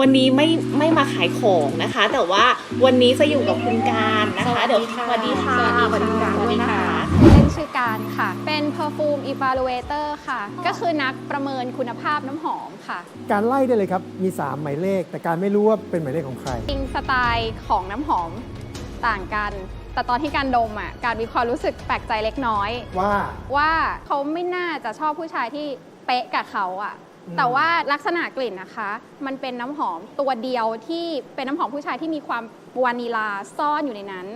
วันนี้ไม่ไม่มาขายของนะคะ แต่ว่าวันนี้จะอยู่กับคุณการนะคะสวัสดีเดี๋ยวค่ะสวัสดีค่ะสวัสดีค่ะสวัสดีค่ะเล่นชื่อการค่ะ เป็น perfume evaluator ค่ะ ก็คือนักประเมินคุณภาพน้ำหอมค่ะ การไล่ได้เลยครับ มี 3 หมายเลข แต่การไม่รู้ว่าเป็นหมายเลขของใครจริงสไตล์ของน้ำหอมต่างกัน แต่ตอนที่การดมอะการมีความรู้สึกแปลกใจเล็กน้อย ว่าว่าเขาไม่น่าจะชอบผู้ชายที่เป๊ะกับเขาอะอืม แต่ว่าลักษณะกลิ่นนะคะ มันเป็นน้ำหอมตัวเดียวที่เป็นน้ำหอมผู้ชายที่มีความวานิลาซ่อนอยู่ในนั้น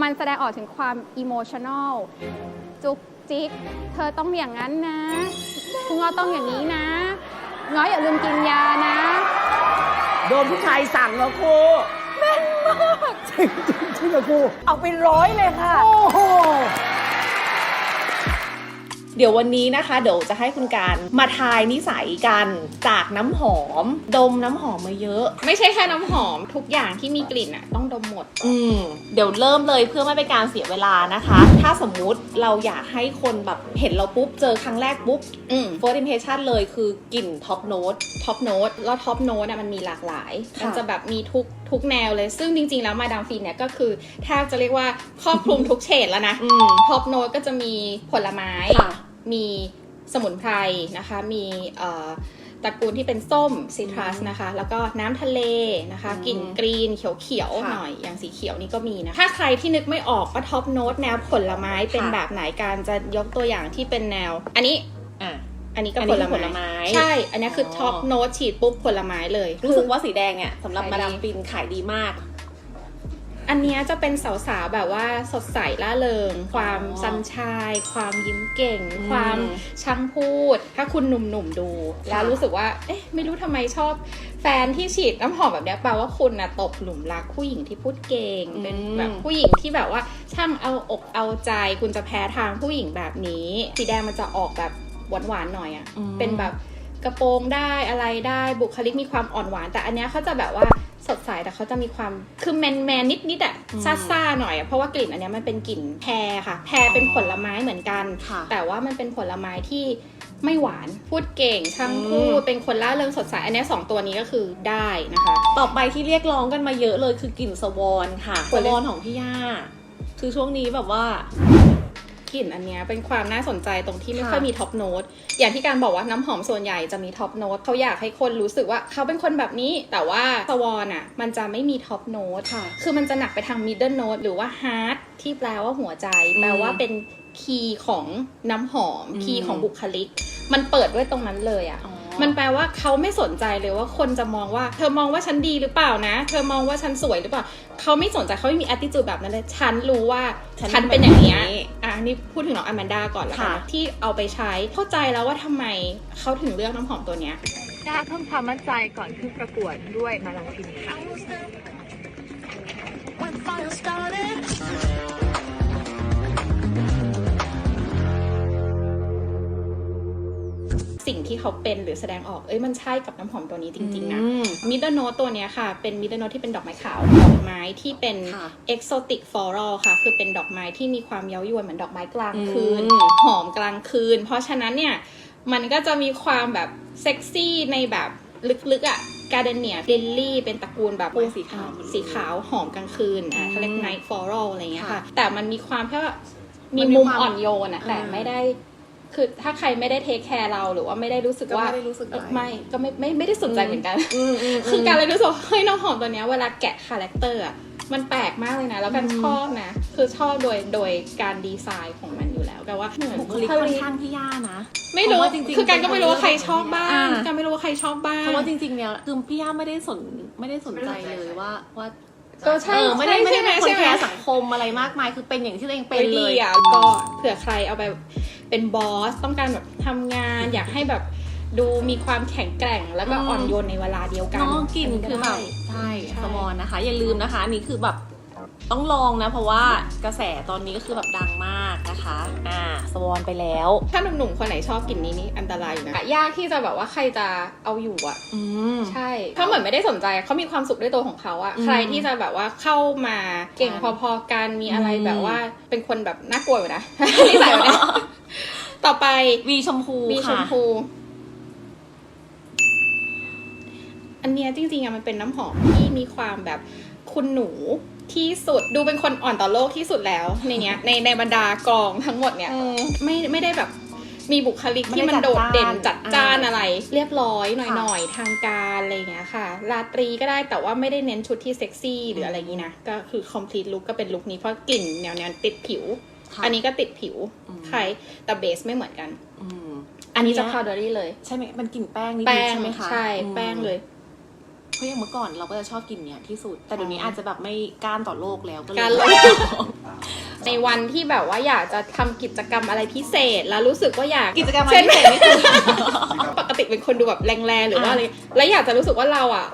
มันแสดงออกถึงความอิโมชัน a ลจุกจิก เธอต้องอย่างนั้นนะคุณง้อต้องอย่างนี้นะ ง้ออย่าลืมกินยานะ โดนผู้ชายสั่งเหรอครูจริงจริงจริงกับกูเอาไปร้อยเลยค่ะ โอ้โห เดี๋ยววันนี้นะคะ เดี๋ยวจะให้คุณการมาทายนิสัยกันจากน้ำหอม ดมน้ำหอมมาเยอะ ไม่ใช่แค่น้ำหอมทุกอย่างที่มีกลิ่นอะต้องดมหมด อืมเดี๋ยวเริ่มเลยเพื่อไม่เป็นการเสียเวลานะคะ ถ้าสมมุติเราอยากให้คนแบบเห็นเราปุ๊บ เจอครั้งแรกปุ๊บ อืม first impression เลยคือกลิ่นท็อปโน้ตท็อปโน้ตแล้วท็อปโน้ตมันมีหลากหลายค่ะ มันจะแบบมีทุกทุกแนวเลย ซึ่งจริง ๆ แล้วมาดามฟินเนี่ยก็คือแทบจะเรียกว่าครอบคลุมทุกเฉดแล้วนะอืม ท็อปโน้ตก็จะมีผลไม้ ค่ะ มีสมุนไพรนะคะ มีเอ่อตระกูลที่เป็นส้มซิตรัสอืมนะคะ แล้วก็น้ำทะเลนะคะอืมกลิ่นกรีนเขียวๆค่ะหน่อยอย่างสีเขียวนี่ก็มีนะ ถ้าใครที่นึกไม่ออกว่าท็อปโน้ตแนวผลไม้เป็นค่ะแบบไหนการจะยกตัวอย่างที่เป็นแนว อันนี้อะอันนี้ก็อันผนี้ลคือผลไม้ไม้ ใช่ อันนี้คือออท็อปโน้ตฉีดปุ๊บผลไม้เลย รู้สึกว่าสีแดงเนี่ยสำหรับขายดีมาดามฟินขายดีมาก อันเนี้ยจะเป็นสาวๆแบบว่าสดใสล่าเริง ความอ๋อซันชาย ความยิ้มเก่งอืมความช่างพูด ถ้าคุณหนุ่มๆดู แล้วรู้สึกว่า เอ๊ะไม่รู้ทำไมชอบแฟนที่ฉีดน้ำหอมแบบเนี้ยแปลว่าคุณนะตกหลุมรักผู้หญิงที่พูดเก่งอืมเป็นแบบผู้หญิงที่แบบว่าช่างเอาอกเอาใจ คุณจะแพ้ทางผู้หญิงแบบนี้ สีแดงมันจะออกแบบหวานๆหน่อยอะอืมเป็นแบบกระโปรงได้อะไรได้บุคลิกมีความอ่อนหวาน แต่อันเนี้ยเขาจะแบบว่า สดใสแต่เขาจะมีความคือแมนแมนนิดนิดๆอะอืมซ่าซ่าๆหน่อยอะเพราะว่ากลิ่นอันเนี้ยมันเป็นกลิ่นแพรค่ะ แพรเป็นผลไม้เหมือนกัน ค่ะแต่ว่ามันเป็นผลไม้ที่ไม่หวานพูดเก่งช่างพูดอืมเป็นคนล่าเริงสดใสอันเนี้ยสองตัวนี้ก็คือได้นะคะ ต่อไปที่เรียกร้องกันมาเยอะเลยคือกลิ่นสวอนค่ะตัสวเล็กวอนของพี่ย่า คือช่วงนี้แบบว่า กลิ่นอันเนี้ยเป็นความน่าสนใจตรงที่ไม่ค่ะค่อยมีท็อปโน้ตอย่างที่การบอกว่าน้ำหอมส่วนใหญ่จะมีท็อปโน้ตเขาอยากให้คนรู้สึกว่าเขาเป็นคนแบบนี้ แต่ว่าสวอนอะมันจะไม่มีท็อปโน้ตค่ะคือมันจะหนักไปทางมิดเดิลโน้ตหรือว่าฮาร์ดที่แปลว่าหัวใจ แปลว่าเป็นคีย์ของน้ำหอมอืมคีย์ของบุคลิก มันเปิดด้วยตรงนั้นเลยอะอ๋อมันแปลว่าเขาไม่สนใจเลยว่าคนจะมองว่า เธอมองว่าฉันดีหรือเปล่านะ เธอมองว่าฉันสวยหรือเปล่า เขาไม่สนใจเขาไม่มี attitude แบบนั้นเลย ฉันรู้ว่า ฉันฉันเป็นอย่างเนี้ยแบบ นี้อะนี่พูดถึงน้องอแมนดาก่อนแล้วกันค่ะนะที่เอาไปใช้เข้าใจแล้วว่าทำไมเขาถึงเลือกน้ำหอมตัวเนี้ยกล้าเพิ่มความมั่นใจก่อนขึ้นประกวดด้วยมาลาฟินค่ะ สิ่งที่เขาเป็นหรือแสดงออก เอ้ยมันใช่กับน้ำหอมตัวนี้จริงๆนะอืมมิดเดิลโนตตัวเนี้ยค่ะ เป็นมิดเดิลโนตที่เป็นดอกไม้ขาวดอกไม้ที่เป็นค่ะเอกโซติกฟลอรัลค่ะ คือเป็นดอกไม้ที่มีความเย้ายวนเหมือนดอกไม้กลางคืนอืมหอมกลางคืน เพราะฉะนั้นเนี่ย มันก็จะมีความแบบเซ็กซี่ในแบบลึกๆอะ่ะการเดเนียลิลลี่เป็นตระกูลแบบพวกสีขาวสีขาวหอมกลางคืนอะอืมเขาเรียกไนท์ฟลอรัลอะไรเงี้ยค่ะค่ะแต่มันมีความแค่ว่ามีมันมีมุมความอ่อนโยนอะแต่อ่าไม่ได้ คือถ้าใครไม่ได้เทคแคร์เราหรือว่าไม่ได้รู้สึกก็ว่าไม่ได้รู้สึกเอ้ยอะไรไม่ก็ไม่ไม่ไม่ได้สนใจเหมือนกันอืมอืมคือการเลยรู้สึกว่าเฮ้ยน้ำหอมตัวเนี้ยเวลาแกะคาแรคเตอร์อะมันแปลกมากเลยนะ แล้วกันอืมชอบนะ คือชอบโดยโดยการดีไซน์ของมันอยู่แล้วกันว่าเหมือนบุคลิกค่อนข้างพี่ย่านะ ไม่รู้เพราะว่าจริงๆคือการก็ไม่รู้ว่าใครชอบบ้างอ่าการไม่รู้ว่าใครชอบบ้างเพราะว่าจริงๆเนี่ยคือพี่ย่าไม่ได้สนไม่ได้สนใจเลยว่าว่าก็ใช่เออไม่ได้ใช่ไม่ได้เป็นคนใช่ไหมแคร์สังคมอะไรมากมายคือเป็นอย่างที่ตัวเองเป็นเลยดีอะก็เผื่อใครเอาไป เป็นบอส ต้องการแบบทำงานอยากให้แบบดูมีความแข็งแกร่งแล้วก็อืมอ่อนโยนในเวลาเดียวกันน้องกลิ่นคือแบบใช่ใช่สมอนนะคะ อย่าลืมนะคะอันนี่คือแบบ ต้องลองนะ เพราะว่ากระแสตอนนี้ก็คือแบบดังมากนะคะ อ่าสวอนไปแล้ว ถ้าหนุ่มๆ คนไหนชอบกลิ่นนี้นี่อันตรายอยู่นะยากที่จะแบบว่าใครจะเอาอยู่อะอืม ใช่เขาเหมือนไม่ได้สนใจเขามีความสุขด้วยตัวของเขาอะอืมใครที่จะแบบว่าเข้ามาเก่งพอๆกันมีอะไรอืม แบบว่าเป็นคนแบบน่ากลัวอยู่นะ นิสัยแบบเนี้ยต่อไปวีชมพูมีชค่ะมพูอันอันเนี้ยจริงๆอะมันเป็นน้ำหอมที่มีความแบบคุณหนู ที่สุดดูเป็นคนอ่อนต่อโลกที่สุดแล้วในเนี้ยในในบรรดากองทั้งหมดเนี่ยอืมไม่ไม่ได้แบบมีบุคลิกไม่ที่ได้มันโดดเด่นจัจัดดจ้าจ้านนอะไร เรียบร้อยหค่ะน่อยๆ ทางการอะไรอย่างเงี้ยค่ะราตรีก็ได้แต่ว่าไม่ได้เน้นชุดที่เซ็กซี่หรืออะไรอย่างงี้นะก็คือ complete look ก็เป็นลุคนี้เพราะกลิ่นแนวแนวติดผิวค่ะอันนี้ก็ติดผิวอืมใครแต่เบสไม่เหมือนกันอืมอันนี้จะอันเนี้ยพาวเดอรี่เลย ใช่ไหมมันกลิ่นแป้งนิดแป้ๆงใช่ไหมคะใช่อืมแป้งเลย เพราะอย่างเมื่อก่อนเราก็จะชอบกลิ่นเนี้ยที่สุด แต่เดี๋ยวนี้อาจจะแบบไม่ก้านต่อโลกแล้วก็เลยการลงในวันที่แบบว่าอยากจะทำกิจกรรมอะไรพิเศษ แล้วรู้สึกว่าอยากกิจกรรมอะไรเช่นพิเศษนี่คือ ปกติเป็นคนดูแบบแรงๆหรือว่าอะอะไรแล้วอยากจะรู้สึกว่าเราอะ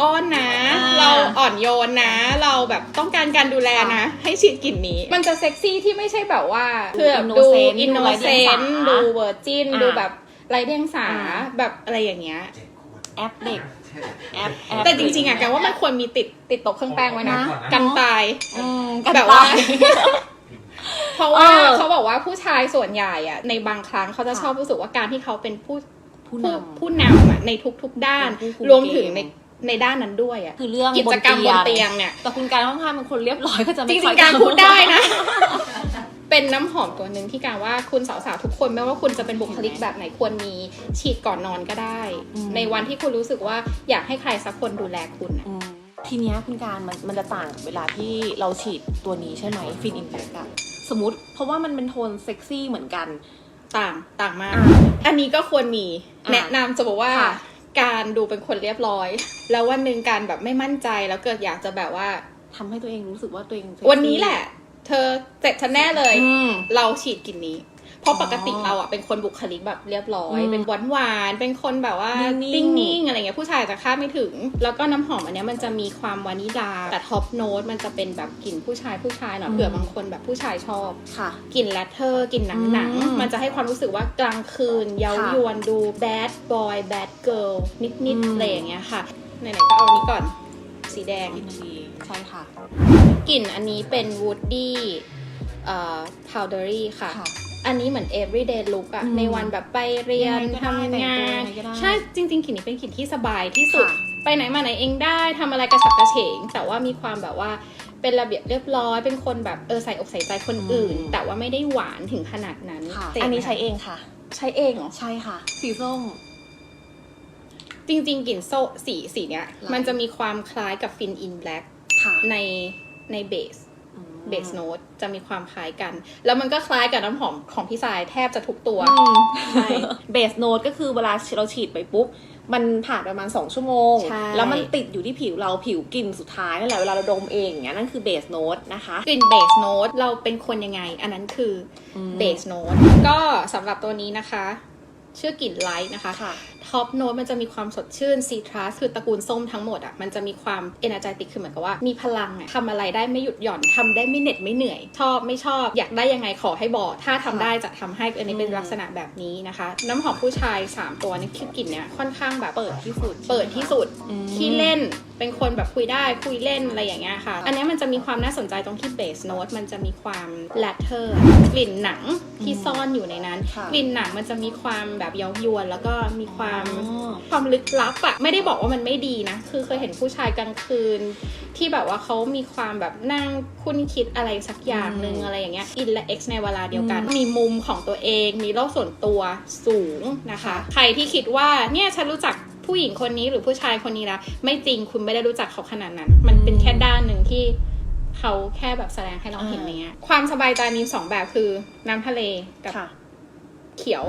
อ้อนนะ อ่าเราอ่อนโยนนะ เราแบบต้องการการดูแลนะ ให้ฉีดกลิ่นนี้ มันจะเซ็กซี่ที่ไม่ใช่แบบว่าคือแบบดู innocent อินโนดูไร้เซเดียงนสาต์ดูเวอร์จินอ่า ดูแบบไรเดียงสาอ่าแบบอะไรอย่างเงี้ยแอปเด็ก แอปแอป แต่จริงๆอะแกว่ามันควรมีติดติดโต๊ะเครื่องแป้งไว้นะ นะ กันตาย อืมกันแบบว่า ตาย เพราะว่าเออ เขาบอกว่าผู้ชายส่วนใหญ่อะในบางครั้งเขาจะค่ะชอบรู้สึกว่าการที่เขาเป็นผู้ผู้นำ ผู้นำอะในทุกๆด้าน เป็นผู้คุมรวมถึงเกมในในด้านนั้นด้วยอะคือเรื่องกิจกรรมบนเตียงงเนี่ย แต่คุณการค่อนข้างเป็นคนเรียบร้อยก็จะจไม่ริค่องยๆการพูดได้นะ เป็นน้ำหอมตัวหนึ่งที่การว่าคุณสาวๆทุกคนไม่ว่าคุณจะเป็นบุคลิกแบบไหนควรมีฉีดก่อนนอนก็ได้ ในวันที่คุณรู้สึกว่าอยากให้ใครสักคนดูแลคุณอะอืมทีเนี้ยคุณการมันมันจะต่างกับเวลาที่เราฉีดตัวนี้ใช่ไหมฟินอินแบกอะสมมติเพราะว่ามันเป็นโทนเซ็กซี่เหมือนกันต่างต่างมากอะอันนี้ก็ควรมีอะแนะนำจะบอกว่าค่ะการดูเป็นคนเรียบร้อย แล้ววันหนึ่งการแบบไม่มั่นใจแล้วเกิดอยากจะแบบว่าทำให้ตัวเองรู้สึกว่าตัวเองเซ็กซี่วันนี้แหละ เธอเสร็จฉันแน่เลย อืม เราฉีดกลิ่นนี้ เพราะปกติอ๋อเราอะเป็นคนบุคลิกแบบเรียบร้อย อืมเป็นหวานหวานๆเป็นคนแบบว่านิ่งๆ นิ่งๆอะไรเงี้ยผู้ชายจะคาดไม่ถึง แล้วก็น้ำหอมอันเนี้ยมันจะมีความวานิลาแต่ท็อปโน้ตมันจะเป็นแบบกลิ่นผู้ชายผู้ชายหน่อยเผื่อบางคนแบบผู้ชายชอบค่ะ กลิ่นแรตเทอร์กลิ่นหนังหนังอืมมันจะให้ความรู้สึกว่ากลางคืนเย้าค่ะยวนดูแบดบอยแบดเกิลนิดอืๆม อะไรอย่างเงี้ยค่ะไหนๆก็เอาอันนี้ก่อน สีแดงกินดีใช่ค่ะ กลิ่นอันนี้เป็น woody เอ่อ powdery ค่ะ ค่ะ อันนี้เหมือน everyday look อะอืมในวันแบบไปเรียนยังไงก็ได้ทำงานแต่งตัวยังไงก็ได้ใช่ จริง ๆกลิ่นนี้เป็นกลิ่นที่สบายที่สุด ค่ะ ไปไหนมาไหนเองได้ทำอะไรกระฉับกระเฉง แต่ว่ามีความแบบว่าเป็นระเบียบเรียบร้อย เป็นคนแบบเออใส่อกใส่ใจคนอื่น อืม แต่ว่าไม่ได้หวานถึงขนาดนั้นค่ะ เจ๋งอันนี้ไหมใช้เองค่ะ ใช้เองเหรอ ใช่ค่ะ สีส้ม จริง ๆกลิ่นโซสีสีเนี้ยหลายมันจะมีความคล้ายกับฟินอินแบล็กค่ะในในเบสอืมเบสโน e จะมีความคล้ายกัน แล้วมันก็คล้ายกับน้ำหอมของพี่สายแทบจะทุกตัวอืมใช่เบสโนดก็คือเวลาเราฉีดไปปุ๊บ มันผ่านประมาณ 2 ชั่วโมงใช่แล้วมันติดอยู่ที่ผิวเราผิวกลิ่นสุดท้ายนั่นแหละเวลาเราดมเองอย่างเงี้ยนั่นคือเบสโนดนะคะกลิ่นเบสโน e เราเป็นคนยังไง อันนั้นคืออมเบสโน e ก็สำหรับตัวนี้นะคะ ชื่อกลิ่นไลท์นะคะค่ะท็อปโน้ตมันจะมีความสดชื่นซีทรัสคือตระกูลส้มทั้งหมดอะมันจะมีความเอเนอร์จติกคือเหมือนกับว่ามีพลังอะทำอะไรได้ไม่หยุดหย่อนทำได้ไม่เหน็ดไม่เหนื่อย ชอบไม่ชอบอยากได้ยังไงขอให้บอก ถ้าทำได้จะทำให้อันนี้เป็นอืมลักษณะแบบนี้นะคะ น้ำหอมผู้ชาย 3 ตัวนี่คือกลิ่นเนี้ยค่อนข้างแบบเปิดที่สุด เปิดที่สุดอืมที่เล่น เป็นคนแบบคุยได้คุยเล่นอะไรอย่างเงี้ยค่ะ อันเนี้ยมันจะมีความน่าสนใจตรงที่เบสโน้ตมันจะมีความแลตเทอร์กลิ่นหนังที่ซ่อนอยู่ในนั้นค่ะกลิ่นหนังมันจะมีความแบบเย้ายวน แล้วก็มีความอ๋อความลึกลับอะไม่ได้บอกว่ามันไม่ดีนะ คือเคยเห็นผู้ชายกลางคืน ที่แบบว่าเขามีความแบบนั่งคุ้นคิดอะไรสักอย่างหนึ่งอืมอะไรอย่างเงี้ยอินและเอ็กซ์ในเวลาเดียวกันอืมมีมุมของตัวเอง มีโลกส่วนตัวสูงนะคะ ใครที่คิดว่าเนี่ยฉันรู้จัก ผู้หญิงคนนี้หรือผู้ชายคนนี้แล้วไม่จริงคุณไม่ได้รู้จักเขาขนาดนั้น มันเป็นแค่ด้านหนึ่งที่เขาแค่แบบแสดงให้เราเห็นอย่างเงี้ย ความสบายใจมีสองแบบคือน้ำทะเลกับค่ะเขียว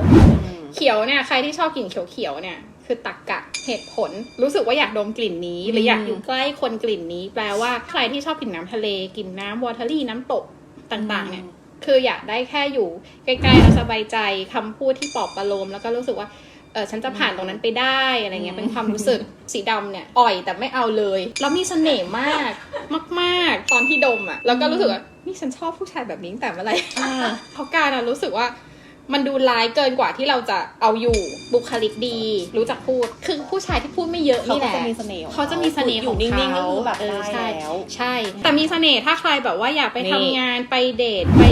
อืมเขียวเนี่ยใครที่ชอบกลิ่นเขียวๆเนี่ย คือตักกะเหตุผล รู้สึกว่าอยากดมกลิ่นนี้ หรืออยากอยู่ใกล้คนกลิ่นนี้ แปลว่าใครที่ชอบกลิ่นน้ำทะเลกลิ่นน้ำวอเทอรี่น้ำตกต่างๆ เนี่ย คืออยากได้แค่อยู่ใกล้ๆแล้วสบายใจคำพูดที่ปลอบประโลมแล้วก็รู้สึกว่า เออฉันจะผ่านตรงนั้นไปได้อะไรเงี้ยอืมเป็นความรู้สึกสีดำเนี่ยอ่อยแต่ไม่เอาเลยแล้วมีเสน่ห์มากมากๆ ตอนที่ดมอะแล้วก็รู้สึกว่านี่ฉันชอบผู้ชายแบบนี้ตั้งแต่เมื่อไหร่อ่าเพราะการอะรู้สึกว่า มันดูร้ายเกินกว่าที่เราจะเอาอยู่บุคลิกดี รู้จักพูด คือผู้ชายที่พูดไม่เยอะเขานี่แหก็ละจะมีเสน่ห์ของเขาจะมีเสน่ห์อของยู่เขานิ่งๆก็คือแบบเออได้ใช่แล้วใช่ แต่มีเสน่ห์ถ้าใครแบบว่าอยากไปนี่ทำงานไปเดทไป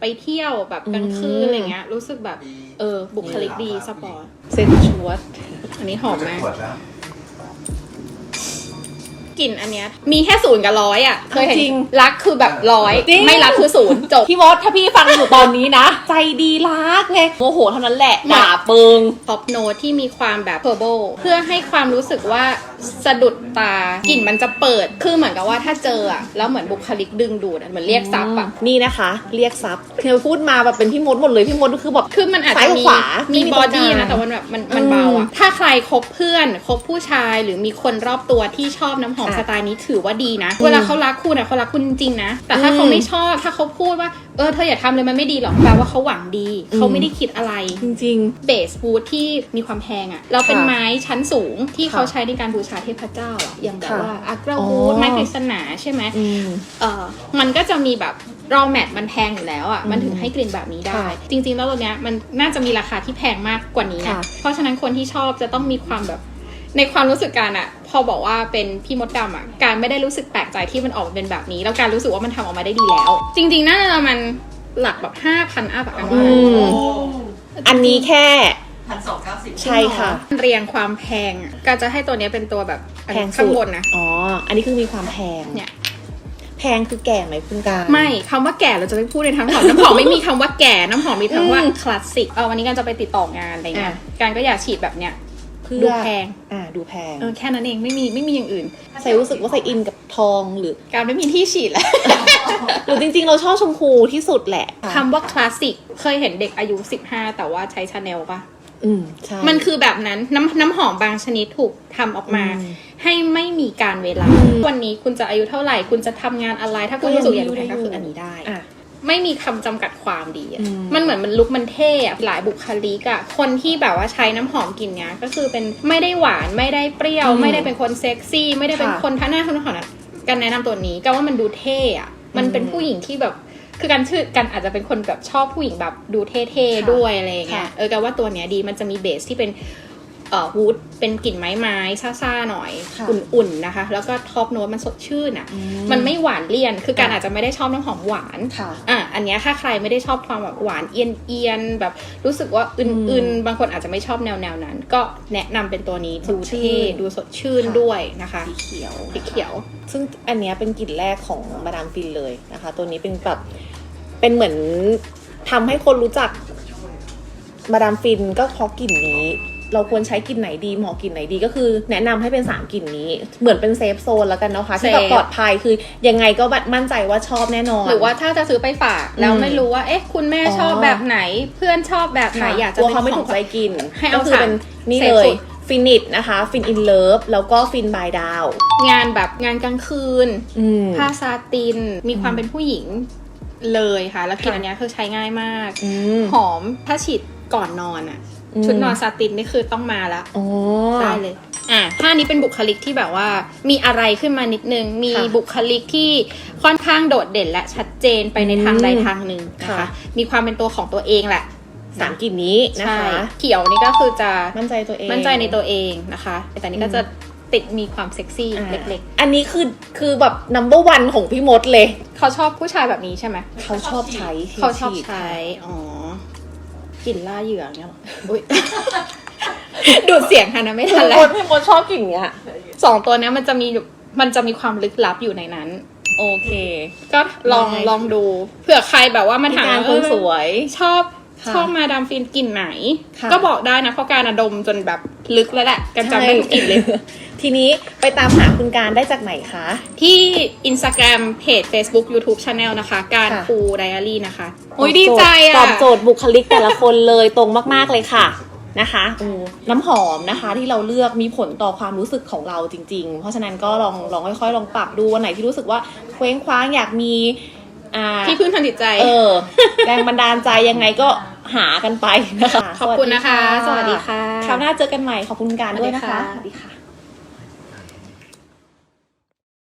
ไปเที่ยวแบบกลางคืนอืมอะไรเงี้ยรู้สึกแบบเออบุคลิกดีสปอร์ตเซนชวดอันนี้หอมมากขวดแล้ว กลิ่นอันเนี้ยมีแค่ศูนย์กับร้อยอะเคยเห็นจริงรักคือแบบร้อยจริง ไม่รักคือศูนย์จบ พี่มดถ้าพี่ฟังอยู่ตอนนี้นะ ใจดีรักไงโมโหเท่านั้นแหละด่าเปิง ท็อปโนตที่มีความแบบเพอร์โบเพื่อให้ความรู้สึกว่า สะดุดตากลิ่นมันจะเปิด คือเหมือนกับว่าถ้าเจออะแล้วเหมือนบุคลิกดึงดูดอะเหมือนเรียกซับอะนี่นะคะ เรียกซับคือพูดมาแบบเป็นพี่มดหมดเลยพี่มดก็คือแบบ คือมันอาจซ้าจะยกับมีขวามีไม่มีบอดี้ตรงกลางนะ แต่ว่าแบบมันมันอืมเบาอะถ้าใครคบเพื่อนคบผู้ชายหรือมีคนรอบตัวที่ชอบน้ำหอมค่ะสไตล์นี้ถือว่าดีนะอืมเวลาเขารักคุณอะเขารักคุณจริงๆนะ แต่ถ้าอืมเขาไม่ชอบถ้าเขาพูดว่าเออเธออย่าทำเลยมันไม่ดีหรอกแปลว่าเขาหวังดีอืม เขาไม่ได้คิดอะไร จริง เบสฟูดที่มีความแพงอะ่ะ เราเป็นค่ะไม้ชั้นสูงที่ค่ะเขาใช้ในการบูชาเทพเจ้าอะ่ะอย่างแบบค่ะว่าอักราอ๋อวูดไม้กฤษณาใช่ไหมๆอืมเออมันก็จะมีแบบรอแมทมันแพงอยู่แล้วอะ่ะมันถึงให้กลิ่นแบบนี้ได้ค่ะจริง ๆ แล้วตัวเนี้ยมันน่าจะมีราคาที่แพงมากกว่านี้นะค่ะเพราะฉะนั้นคนที่ชอบจะต้องมีความแบบในความรู้สึกการอะ่ะพอบอกว่าเป็นพี่มดดำอะ่ะการไม่ได้รู้สึกแปลกใจที่มันออกมาเป็นแบบนี้ แล้วการรู้สึกว่ามันทำออกมาได้ดีแล้ว จริง ๆน่าจะมันหลักแบบห้าพันอัพอะกันว่าอืมอันนี้แค่ พันสองเก้าสิบใช่ค่ะ เรียงความแพงอะก็จะให้ตัวเนี้ยเป็นตัวแบบอันแพงสุดข้างบนนะ อ๋อ อันนี้คือมีความแพงเนี่ย แพงคือแก่ไหมคุณการไม่คำว่าแก่เราจะไม่พูดในทั้งหอม น้ำหอมไม่มีคำว่าแก่น้ำหอมมีคำว่าอืมคลาสสิกเอาวันนี้การจะไปติดต่องานอะไรเงี้ยอะ การก็อยากฉีดแบบเนี้ยเพื่อดูแพงอ่า ดูแพง เออแค่นั้นเองไม่มีไม่มีอย่างอื่น ใส่รู้สึกว่าใส่อินกับทองหรือ การไม่มีที่ฉีดแล้วหรือจริงๆ เราชอบชมพูที่สุดแหละ คำว่าคลาสสิกเคยเห็นเด็กอายุ 15 แต่ว่าใช้ชาแนลปะ อืมใช่มันคือแบบนั้นน้ำน้ำหอมบางชนิดถูกทำออกมา อืม ให้ไม่มีการเวลา อืมวันนี้คุณจะอายุเท่าไหร่ คุณจะทำงานอะไร ถ้าคุณรู้สึกอยากดูแพงก็คืออันนี้ได้ อะ ไม่มีคำจำกัดความดีอะอืม มันเหมือนมันลุกมันเท่อะหลายบุคลิกอะคนที่แบบว่าใช้น้ำหอมกลิ่นเนี้ยก็คือเป็นไม่ได้หวานไม่ได้เปรี้ยว อืมไม่ได้เป็นคนเซ็กซี่ ไม่ได้เป็นค่ะคนท่าหน้าคนหอมนะการแนะนำตัวนี้ก็ว่ามันดูเท่อะมันเป็นอืมผู้หญิงที่แบบ คือการชื่อกันอาจจะเป็นคนแบบชอบผู้หญิงแบบดูเท่ค่ะๆด้วยอะไรอย่างเงี้ยค่ะเออกันว่าตัวเนี้ยดีมันจะมีเบสที่เป็นเอ่อวูดเป็นกลิ่นไม้ไม้ซ่าๆหน่อยค่ะอุ่นๆนะคะ แล้วก็ท็อปโน้ตมันสดชื่นอะอืมันไม่หวานเลี่ยน คือการค่ะอาจจะไม่ได้ชอบน้ำหอมหวานค่ะอะอันเนี้ยถ้าใครไม่ได้ชอบความแบบหวานเอียนเอียนๆแบบรู้สึกว่าอึนอือึมนบางคนอาจจะไม่ชอบแนวแนวๆนั้น ก็แนะนำเป็นตัวนี้สดูดชื่เท่นดูสดชื่นค่ะด้วยนะคะสีเขียวสีเขียว ซึ่งอันเนี้ยเป็นกลิ่นแรกของมาดามฟินเลยนะคะ ตัวนี้เป็นแบบ เป็นเหมือนทำให้คนรู้จักมาดามฟินก็เพราะกลิ่นนี้ เราควรใช้กลิ่นไหนดีเหมาะกลิ่นไหนดีก็คือ แนะนำให้เป็นสามกลิ่นนี้ เหมือนเป็นเซฟโซนแล้วกันเนาะคะที่แบบเซฟปลอดภัยคือยังไงก็มั่นใจว่าชอบแน่นอน หรือว่าถ้าจะซื้อไปฝากแล้วอืมไม่รู้ว่าเอ๊ะ คุณแม่อ๋อ ชอบแบบไหนเพื่อนชอบแบบไหนค่ะอยากจะกลัวเป็นเขาไม่ขถูอง กใจกินให้เอาก็คือเป็นสามนี่เซฟเลยสุดฟินิชนะคะฟินอินเลิฟแล้วก็ฟินบายดาวงานแบบงานกลางคืน อืม ผ้าซาตินมีความเป็นผู้หญิง เลยค่ะ แล้วกลิ่นอันเนี้ยคือใช้ง่ายมาก อืม หอมถ้าฉีดก่อนนอนอะอืม ชุดนอนซาตินนี่คือต้องมาละ อ๋อ ได้เลย อะถ้านี้เป็นบุคลิกที่แบบว่า มีอะไรขึ้นมานิดนึง มีค่ะบุคลิกที่ค่อนข้างโดดเด่นและชัดเจนไปในทางอืมใดทางหนึ่งนะคะ ค่ะ มีความเป็นตัวของตัวเองแหละสามกลิ่นนี้นะใช่คะ เขียวนี่ก็คือจะมั่นใจตัวเอง มั่นใจในตัวเองนะคะ แต่นี่ก็จะ ติดมีความเซ็กซี่อ่าเล็กอันนี้คือคือแบบ number one ของพี่มดเลยๆเขาชอบผู้ชายแบบนี้ใช่ไหม เขาชอบใช้เขาชอบฉีดใช้ อ๋อกลิ่นล่าเหยื่อเนี่ยหรออุ๊ยดูดเสียงค่ะนะไม่ทันพี่แล้มวดพี่มดชอบกลิ่นเนี้ยสองตัวเนี้ยมันจะมีมันจะมีความลึกลับอยู่ในนั้น โอเค ก็ลองได้ลองดูเผื่อใครแบบว่ามาถามการว่าคนเออสวยชอบค่ะ ชอบมาดามฟินกลิ่นไหน ค่ะก็บอกได้นะเพราะการอะดมจนแบบลึกแล้วแหละกันจำได้ทุกกลิ่นเลยทีนี้ไปตามหาคุณการได้จากไหนคะ ที่ Instagram เพจ Facebook YouTube Channel นะคะ การค่ะปูไดอารี่นะคะ โอ้ยดีใจอะ ตอบโจทย์บุคลิกแต่ละคนเลยตรงมากๆเลยค่ะนะคะอืมน้ำหอมนะคะที่เราเลือกมีผลต่อความรู้สึกของเราจริง ๆ เพราะฉะนั้นก็ลองลองค่อยๆ ลองปรับดูวันไหนที่รู้สึกว่าเคว้งคว้างอยากมี อ่าที่พึ่งทางจิตใจ เออ แรงบันดาลใจยังไงก็หากันไปนะคะขอบคุณนะคะ สวัสดีค่ะคราวหน้าเจอกันใหม่ขอบคุณการด้วยนะคะสวัสดีค่ะสวัสดีค่ะ